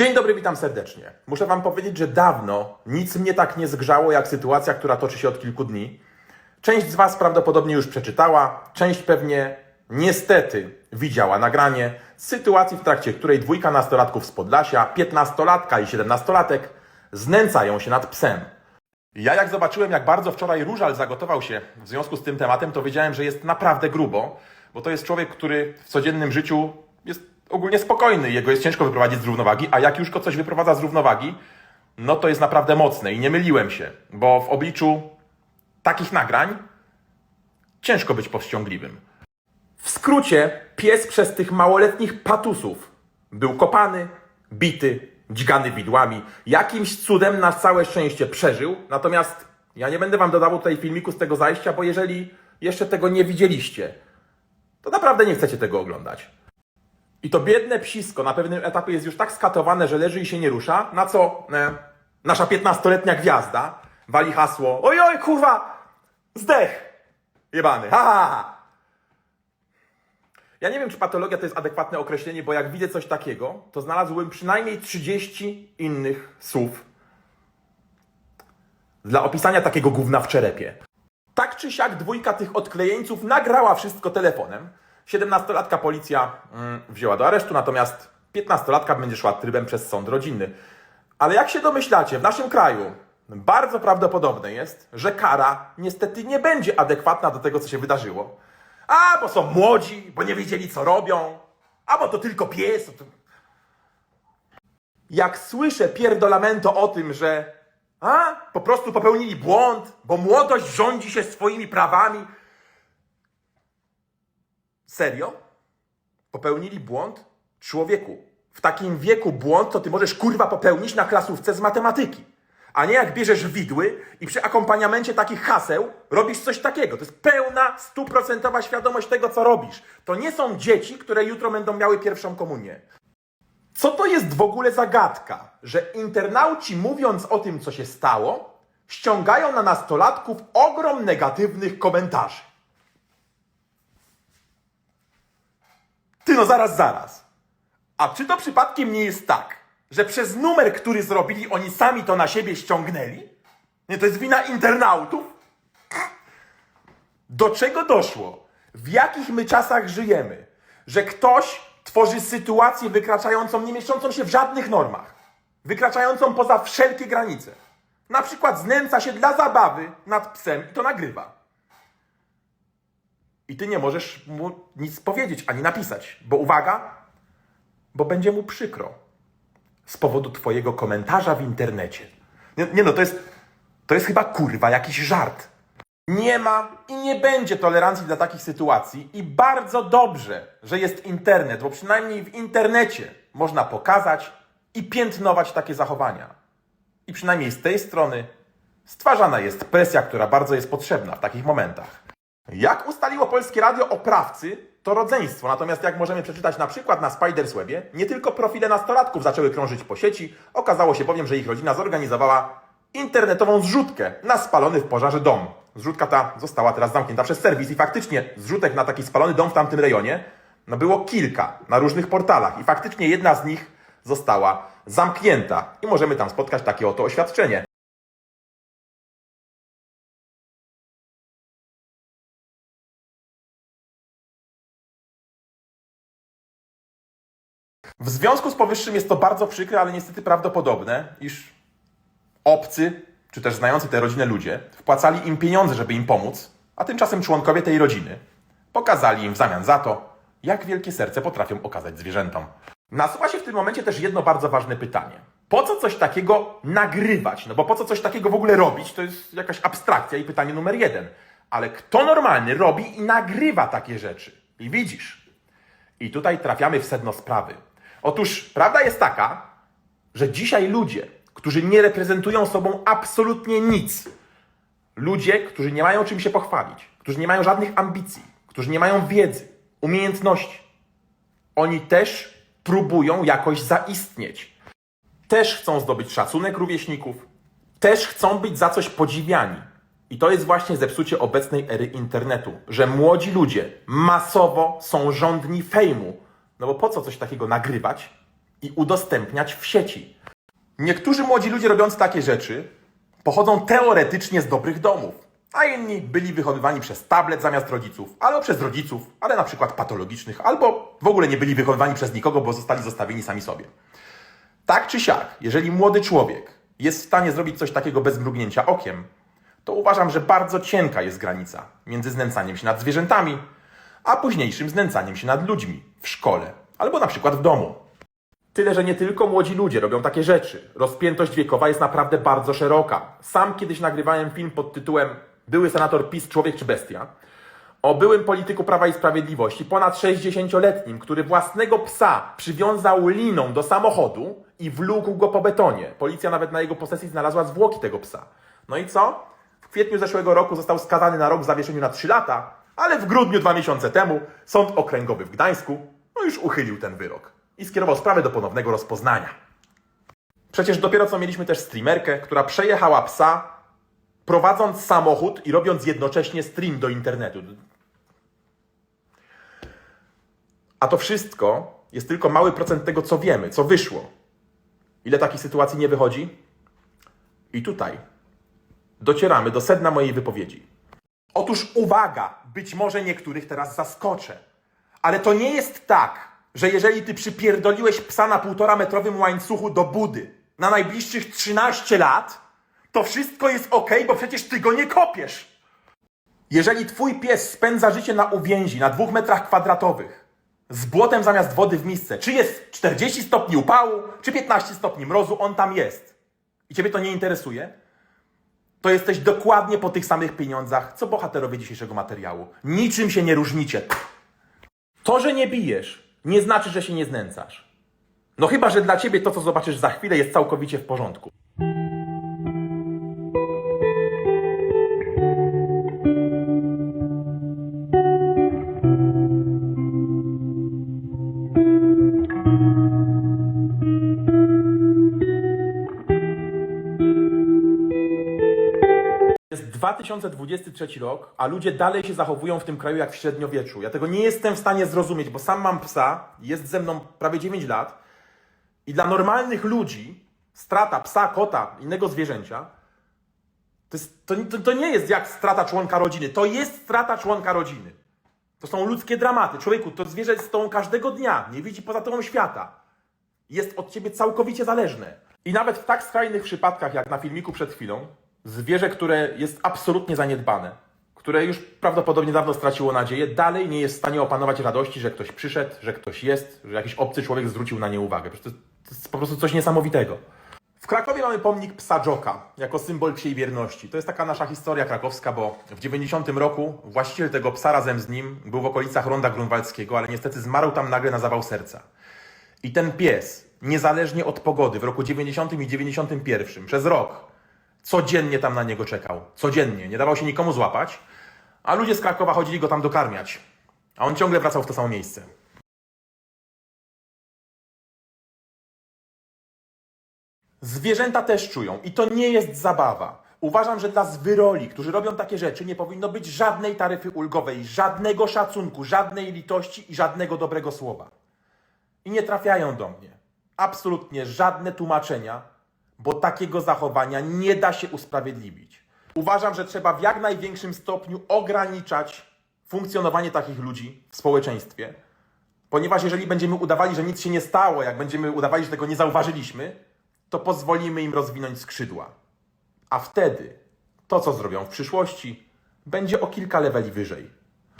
Dzień dobry, witam serdecznie. Muszę Wam powiedzieć, że dawno nic mnie tak nie zgrzało jak sytuacja, która toczy się od kilku dni. Część z Was prawdopodobnie już przeczytała, część pewnie niestety widziała nagranie z sytuacji, w trakcie której dwójka nastolatków z Podlasia, piętnastolatka i siedemnastolatek, znęcają się nad psem. Ja jak zobaczyłem, jak bardzo wczoraj Różal zagotował się w związku z tym tematem, to wiedziałem, że jest naprawdę grubo, bo to jest człowiek, który w codziennym życiu jest ogólnie spokojny, jego jest ciężko wyprowadzić z równowagi, a jak już go coś wyprowadza z równowagi, no to jest naprawdę mocne i nie myliłem się, bo w obliczu takich nagrań ciężko być powściągliwym. W skrócie, pies przez tych małoletnich patusów był kopany, bity, dźgany widłami. Jakimś cudem na całe szczęście przeżył. Natomiast ja nie będę wam dodawał tutaj filmiku z tego zajścia, bo jeżeli jeszcze tego nie widzieliście, to naprawdę nie chcecie tego oglądać. I to biedne psisko na pewnym etapie jest już tak skatowane, że leży i się nie rusza, na co e, nasza 15-letnia gwiazda wali hasło oj, oj, kurwa, zdech, jebany, ha, ha, ha. Ja nie wiem, czy patologia to jest adekwatne określenie, bo jak widzę coś takiego, to znalazłbym przynajmniej 30 innych słów dla opisania takiego gówna w czerepie. Tak czy siak dwójka tych odklejeńców nagrała wszystko telefonem. 17-latka policja mm, wzięła do aresztu, natomiast 15-latka będzie szła trybem przez sąd rodzinny. Ale jak się domyślacie, w naszym kraju bardzo prawdopodobne jest, że kara niestety nie będzie adekwatna do tego, co się wydarzyło. A, bo są młodzi, bo nie wiedzieli, co robią, a bo to tylko pies. Jak słyszę pierdolamento o tym, że a, po prostu popełnili błąd, bo młodość rządzi się swoimi prawami. Serio? Popełnili błąd? Człowieku, w takim wieku błąd to ty możesz kurwa popełnić na klasówce z matematyki. A nie jak bierzesz widły i przy akompaniamencie takich haseł robisz coś takiego. To jest pełna, stuprocentowa świadomość tego, co robisz. To nie są dzieci, które jutro będą miały pierwszą komunię. Co to jest w ogóle zagadka, że internauci mówiąc o tym, co się stało, ściągają na nastolatków ogrom negatywnych komentarzy? Ty no zaraz, zaraz. A czy to przypadkiem nie jest tak, że przez numer, który zrobili, oni sami to na siebie ściągnęli? Nie, to jest wina internautów? Do czego doszło? W jakich my czasach żyjemy? Że ktoś tworzy sytuację wykraczającą, nie mieszczącą się w żadnych normach, wykraczającą poza wszelkie granice. Na przykład znęca się dla zabawy nad psem i to nagrywa. I ty nie możesz mu nic powiedzieć ani napisać, bo uwaga, bo będzie mu przykro z powodu twojego komentarza w internecie. Nie, nie no, to jest, to jest chyba kurwa jakiś żart. Nie ma i nie będzie tolerancji dla takich sytuacji i bardzo dobrze, że jest internet, bo przynajmniej w internecie można pokazać i piętnować takie zachowania. I przynajmniej z tej strony stwarzana jest presja, która bardzo jest potrzebna w takich momentach. Jak ustaliło Polskie Radio, oprawcy to rodzeństwo. Natomiast jak możemy przeczytać na przykład na Spiderswebie, nie tylko profile nastolatków zaczęły krążyć po sieci, okazało się bowiem, że ich rodzina zorganizowała internetową zrzutkę na spalony w pożarze dom. Zrzutka ta została teraz zamknięta przez serwis i faktycznie zrzutek na taki spalony dom w tamtym rejonie no było kilka na różnych portalach i faktycznie jedna z nich została zamknięta i możemy tam spotkać takie oto oświadczenie. W związku z powyższym jest to bardzo przykre, ale niestety prawdopodobne, iż obcy, czy też znający tę rodzinę ludzie wpłacali im pieniądze, żeby im pomóc, a tymczasem członkowie tej rodziny pokazali im w zamian za to, jak wielkie serce potrafią okazać zwierzętom. Nasuwa się w tym momencie też jedno bardzo ważne pytanie. Po co coś takiego nagrywać? No bo po co coś takiego w ogóle robić? To jest jakaś abstrakcja i pytanie numer jeden. Ale kto normalny robi i nagrywa takie rzeczy? I widzisz, i tutaj trafiamy w sedno sprawy. Otóż prawda jest taka, że dzisiaj ludzie, którzy nie reprezentują sobą absolutnie nic, ludzie, którzy nie mają czym się pochwalić, którzy nie mają żadnych ambicji, którzy nie mają wiedzy, umiejętności, oni też próbują jakoś zaistnieć. Też chcą zdobyć szacunek rówieśników, też chcą być za coś podziwiani. I to jest właśnie zepsucie obecnej ery internetu, że młodzi ludzie masowo są żądni fejmu. No bo po co coś takiego nagrywać i udostępniać w sieci. Niektórzy młodzi ludzie robiący takie rzeczy pochodzą teoretycznie z dobrych domów, a inni byli wychowywani przez tablet zamiast rodziców, albo przez rodziców, ale na przykład patologicznych, albo w ogóle nie byli wychowywani przez nikogo, bo zostali zostawieni sami sobie. Tak czy siak, jeżeli młody człowiek jest w stanie zrobić coś takiego bez mrugnięcia okiem, to uważam, że bardzo cienka jest granica między znęcaniem się nad zwierzętami, a późniejszym znęcaniem się nad ludźmi w szkole albo na przykład w domu. Tyle, że nie tylko młodzi ludzie robią takie rzeczy. Rozpiętość wiekowa jest naprawdę bardzo szeroka. Sam kiedyś nagrywałem film pod tytułem Były senator PiS, człowiek czy bestia? O byłym polityku Prawa i Sprawiedliwości, ponad 60-letnim, który własnego psa przywiązał liną do samochodu i wlókł go po betonie. Policja nawet na jego posesji znalazła zwłoki tego psa. No i co? W kwietniu zeszłego roku został skazany na rok w zawieszeniu na 3 lata, ale w grudniu dwa miesiące temu Sąd Okręgowy w Gdańsku no już uchylił ten wyrok i skierował sprawę do ponownego rozpoznania. Przecież dopiero co mieliśmy też streamerkę, która przejechała psa, prowadząc samochód i robiąc jednocześnie stream do internetu. A to wszystko jest tylko mały procent tego, co wiemy, co wyszło. Ile takich sytuacji nie wychodzi? I tutaj docieramy do sedna mojej wypowiedzi. Otóż uwaga, być może niektórych teraz zaskoczę, ale to nie jest tak, że jeżeli ty przypierdoliłeś psa na półtora metrowym łańcuchu do budy na najbliższych 13 lat, to wszystko jest ok, bo przecież ty go nie kopiesz. Jeżeli twój pies spędza życie na uwięzi na dwóch metrach kwadratowych, z błotem zamiast wody w misce, czy jest 40 stopni upału, czy 15 stopni mrozu, on tam jest. I ciebie to nie interesuje? To jesteś dokładnie po tych samych pieniądzach, co bohaterowie dzisiejszego materiału. Niczym się nie różnicie. To, że nie bijesz, nie znaczy, że się nie znęcasz. No chyba, że dla ciebie to, co zobaczysz za chwilę, jest całkowicie w porządku. 2023 rok, a ludzie dalej się zachowują w tym kraju jak w średniowieczu. Ja tego nie jestem w stanie zrozumieć, bo sam mam psa, jest ze mną prawie 9 lat i dla normalnych ludzi strata psa, kota, innego zwierzęcia to, jest, to, to, to nie jest jak strata członka rodziny. To jest strata członka rodziny. To są ludzkie dramaty. Człowieku, to zwierzę jest z tobą każdego dnia, nie widzi poza tobą świata. Jest od ciebie całkowicie zależne. I nawet w tak skrajnych przypadkach, jak na filmiku przed chwilą, zwierzę, które jest absolutnie zaniedbane, które już prawdopodobnie dawno straciło nadzieję, dalej nie jest w stanie opanować radości, że ktoś przyszedł, że ktoś jest, że jakiś obcy człowiek zwrócił na nie uwagę. To, to jest po prostu coś niesamowitego. W Krakowie mamy pomnik psa Joka jako symbol psiej wierności. To jest taka nasza historia krakowska, bo w 90 roku właściciel tego psa razem z nim był w okolicach Ronda Grunwaldzkiego, ale niestety zmarł tam nagle na zawał serca. I ten pies, niezależnie od pogody, w roku 90 i 91, przez rok, codziennie tam na niego czekał. Codziennie. Nie dawał się nikomu złapać, a ludzie z Krakowa chodzili go tam dokarmiać. A on ciągle wracał w to samo miejsce. Zwierzęta też czują i to nie jest zabawa. Uważam, że dla zwyroli, którzy robią takie rzeczy, nie powinno być żadnej taryfy ulgowej, żadnego szacunku, żadnej litości i żadnego dobrego słowa. I nie trafiają do mnie. Absolutnie żadne tłumaczenia, bo takiego zachowania nie da się usprawiedliwić. Uważam, że trzeba w jak największym stopniu ograniczać funkcjonowanie takich ludzi w społeczeństwie, ponieważ jeżeli będziemy udawali, że nic się nie stało, jak będziemy udawali, że tego nie zauważyliśmy, to pozwolimy im rozwinąć skrzydła. A wtedy to, co zrobią w przyszłości, będzie o kilka leveli wyżej.